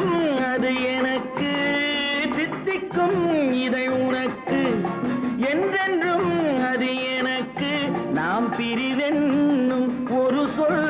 சித்திக்கும் அது எனக்கு சித்திக்கும் இதை உனக்கு. என்றென்றும் அது எனக்கு. நாம் பிரிவென்னும் ஒரு சொல்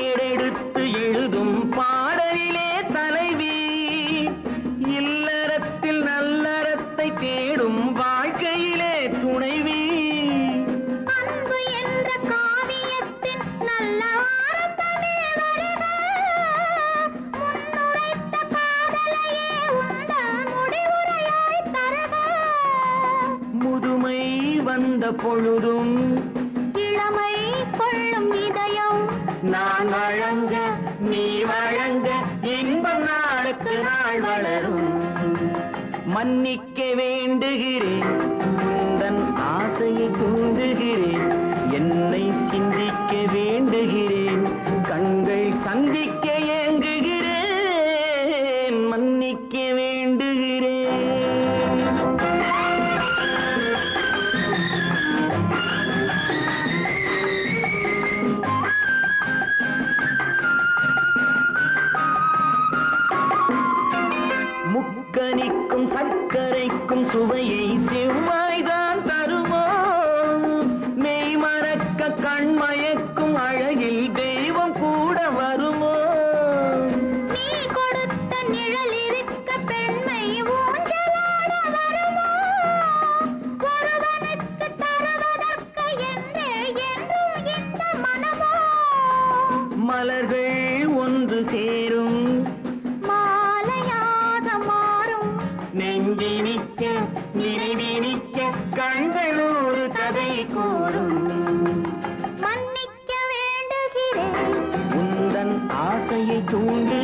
வந்த பொழுதும் இளமை கொள்ளும் இதயம். நான் வழங்க நீ வழங்க இன்பம் நாளுக்கு நாள் வளரும். மன்னிக்க வேண்டுகிறேன் உந்தன் ஆசையை தூண்டுகிறேன். என்னை சிந்திக்க வேண்டுகிறேன் கண்கள் சந்திக்கையே சுவையை செவ்வாய்தான் தருமோ? மன்னிக்க கண்களூர் கதை கூறும். மன்னிக்க வேண்டுகிறேன். உந்தன் ஆசையை தூண்டி